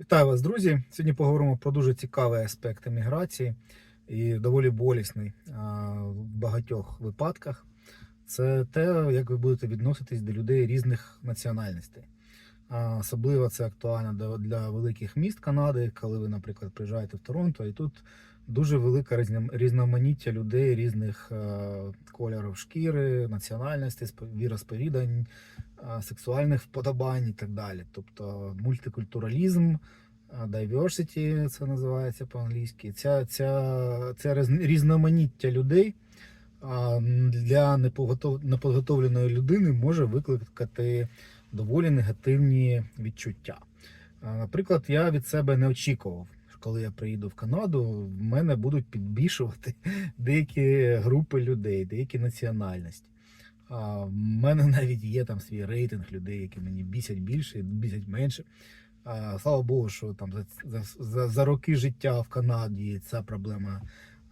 Вітаю вас, друзі! Сьогодні поговоримо про дуже цікавий аспект еміграції і доволі болісний в багатьох випадках. Це те, як ви будете відноситись до людей різних національностей. Особливо це актуально для, великих міст Канади, коли ви, наприклад, приїжджаєте в Торонто, і тут дуже велика різноманіття людей різних кольорів шкіри, національностей, спо- віросповідань, сексуальних вподобань і так далі. Тобто мультикультуралізм, diversity, це називається по-англійськи. Ця, ця, це різноманіття людей для неподготовленої людини може викликати доволі негативні відчуття. Наприклад, я від себе не очікував, коли я приїду в Канаду, в мене будуть підбільшувати деякі групи людей, деякі національності. В мене навіть є там свій рейтинг людей, які мені бісять більше, бісять менше. Слава Богу, що там за, за, за, роки життя в Канаді ця проблема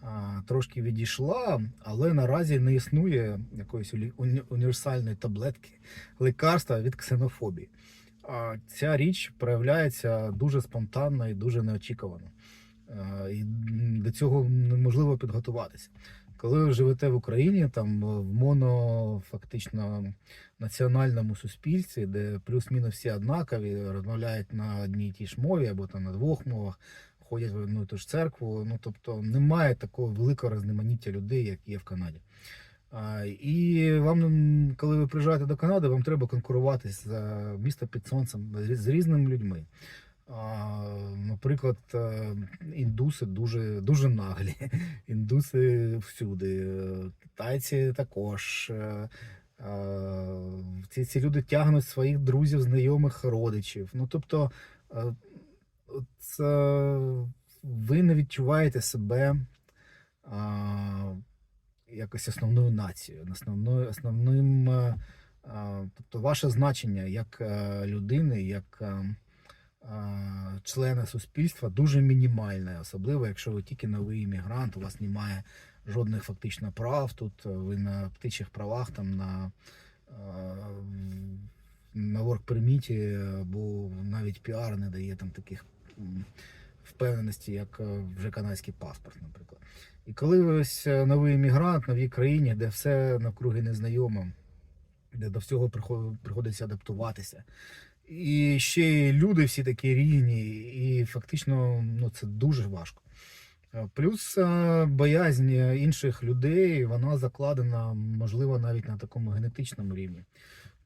а, трошки відійшла, але наразі не існує якоїсь уні- уні- універсальної таблетки лекарства від ксенофобії. А ця річ проявляється дуже спонтанно і дуже неочікувано. А, І до цього неможливо підготуватися. Коли ви живете в Україні, там в моно фактично національному суспільстві, де плюс-мінус всі однакові, розмовляють на одній і тій ж мові або там на двох мовах, ходять в одну і ту ж церкву. Ну тобто немає такого великого різноманіття людей, як є в Канаді. І вам, коли ви приїжджаєте до Канади, вам треба конкурувати за місто під сонцем з- з різними людьми. Наприклад, е, індуси дуже, дуже наглі. Індуси всюди, е, китайці також. е, е, Ці, ці люди тягнуть своїх друзів, знайомих, родичів. Ну тобто, е, це ви не відчуваєте себе якось основною нацією, основною, основним, е, тобто ваше значення як е, людини, як е, члена суспільства дуже мінімальне, особливо якщо ви тільки новий іммігрант, у вас немає жодних фактично прав. Тут е, ви на птичих правах, там на, е, на ворк-перміті, або навіть піар не дає там таких впевненості, як е, вже канадський паспорт, наприклад. І коли ви ось е, новий іммігрант новій країні, де все навкруги незнайоме, де до всього приходиться адаптуватися. І ще люди всі такі різні, і фактично ну, це дуже важко. Е, Плюс е, боязнь інших людей, вона закладена, можливо, навіть на такому генетичному рівні.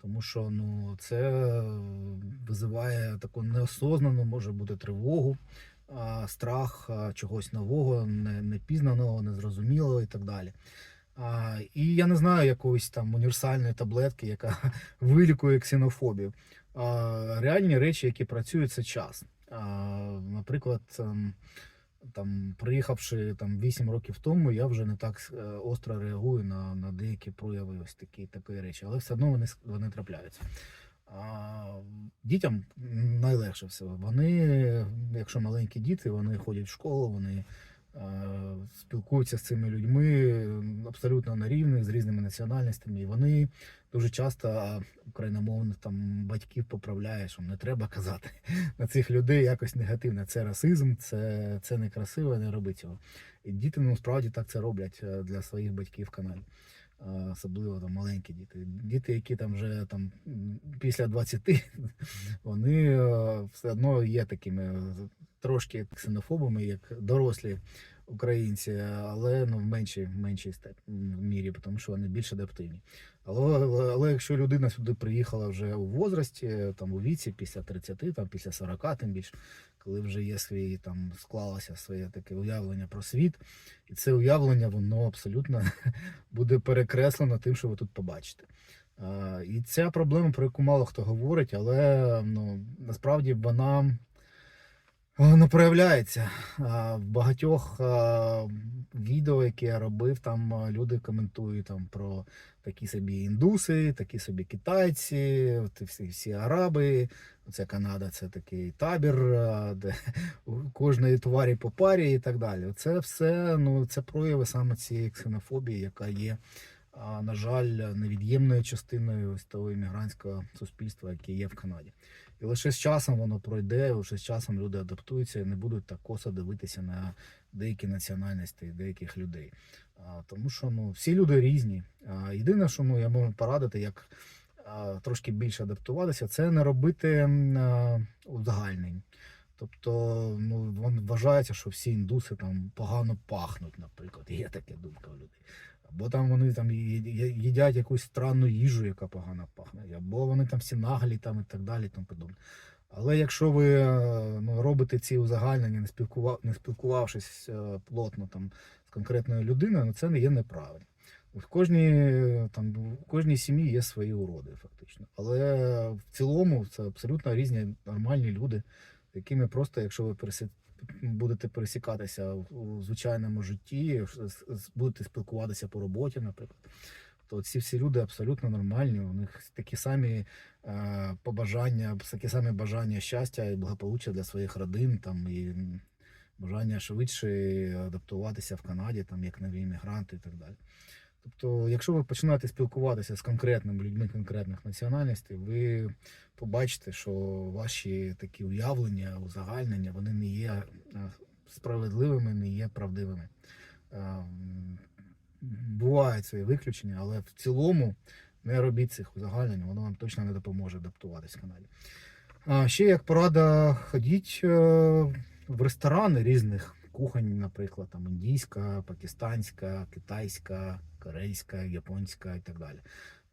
Тому що ну, це визиває таку неосознану, може бути тривогу, страх чогось нового, непізнаного, незрозумілого і так далі. А, І я не знаю якоїсь там універсальної таблетки, яка вилікує ксенофобію. А, Реальні речі, які працюють, це час. А, Наприклад, ем, там, приїхавши там 8 років тому, я вже не так е, остро реагую на, на деякі прояви ось такі, такі речі, але все одно вони, вони трапляються. А, дітям найлегше все. Вони, якщо маленькі діти, вони ходять в школу, вони спілкуються з цими людьми абсолютно на рівних, з різними національностями. І вони дуже часто україномовних там батьків поправляють, що не треба казати на цих людей якось негативно. Це расизм, це, це некрасиво, не роби цього. І діти ну, так це роблять е, для своїх батьків в Канаді. А, Особливо там маленькі діти. Діти, які там вже там після 20, вони е, все одно є такими е, трошки ксенофобами, як дорослі українці, але ну, в меншій, меншій мірі, тому що вони більш адаптивні. Але, але, але якщо людина сюди приїхала вже у возрасті, там у віці, після 30, там після 40, тим більше, коли вже є свої там склалося своє таке уявлення про світ, і це уявлення воно абсолютно буде перекреслено тим, що ви тут побачите. І ця проблема, про яку мало хто говорить, але ну, насправді вона не проявляється. В багатьох відео, які я робив, там люди коментують там, про такі собі індуси, такі собі китайці, всі, всі араби. Оце Канада, це такий табір, де у кожної тварі по парі і так далі. Це все ну, це прояви саме цієї ксенофобії, яка є, на жаль, невід'ємною частиною ось того іммігрантського суспільства, яке є в Канаді. І лише з часом воно пройде, лише з часом люди адаптуються і не будуть так косо дивитися на деякі національності, деяких людей. Тому що ну, всі люди різні. Єдине, що ну, я можу порадити, як трошки більше адаптуватися, це не робити узагальнень. Тобто, ну, вважається, що всі індуси там погано пахнуть, наприклад. Є така думка у людей. Або там вони там їдять якусь странну їжу, яка погано пахне, або вони там всі наглі там і так далі. Тому подобне. Але якщо ви е, ну, робите ці узагальнення, не, спілкува... не спілкувавшись е, плотно там, з конкретною людиною, ну, це не є неправильно. В кожній, там, в кожній сім'ї є свої уроди, фактично. Але в цілому це абсолютно різні нормальні люди, з якими просто, якщо ви. Будете пересікатися в- звичайному житті, будете спілкуватися по роботі, наприклад, то ці всі люди абсолютно нормальні. У них такі самі е, побажання, такі самі бажання щастя і благополуччя для своїх родин, там і бажання швидше адаптуватися в Канаді, там як нові іммігранти і так далі. Тобто, якщо ви починаєте спілкуватися з конкретними людьми конкретних національностей, ви побачите, що ваші такі уявлення, узагальнення, вони не є е, справедливими, не є правдивими. Е, Бувають свої виключення, але в цілому не робіть цих узагальнень, воно вам точно не допоможе адаптуватись в Канаді. А ще як порада, ходіть е, в ресторани різних кухонь, наприклад, там індійська, пакистанська, китайська, корейська, японська і так далі.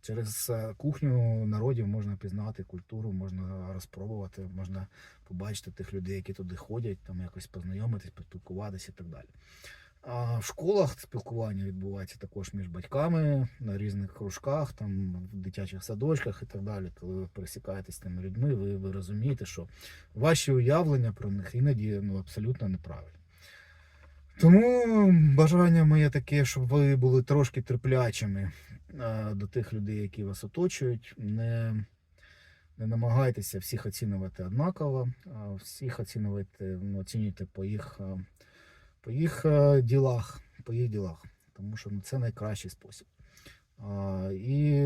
Через е, кухню народів можна пізнати культуру, можна розпробувати, можна побачити тих людей, які туди ходять, там якось познайомитись, поспілкуватися і так далі. А в школах спілкування відбувається також між батьками на різних кружках, там в дитячих садочках і так далі. Коли ви пересікаєтесь з тими людьми, ви, ви розумієте, що ваші уявлення про них іноді ну, абсолютно неправильні. Тому бажання моє таке, щоб ви були трошки терплячими до тих людей, які вас оточують. Не, не намагайтеся всіх оцінювати однаково, всіх оцінювати, ну, оцінюйте по їх, по їх ділах, по їх ділах, тому що ну, це найкращий спосіб. І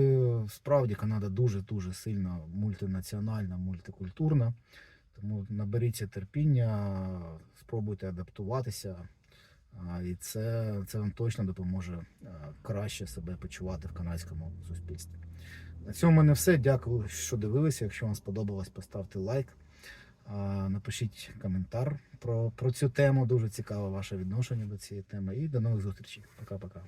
справді Канада дуже-дуже сильно мультинаціональна, мультикультурна. Тому наберіться терпіння, спробуйте адаптуватися. І це, це вам точно допоможе краще себе почувати в канадському суспільстві. На цьому в мене все. Дякую, що дивилися. Якщо вам сподобалось, поставте лайк. Напишіть коментар про, про цю тему. Дуже цікаве ваше відношення до цієї теми. І до нових зустрічей. Пока-пока.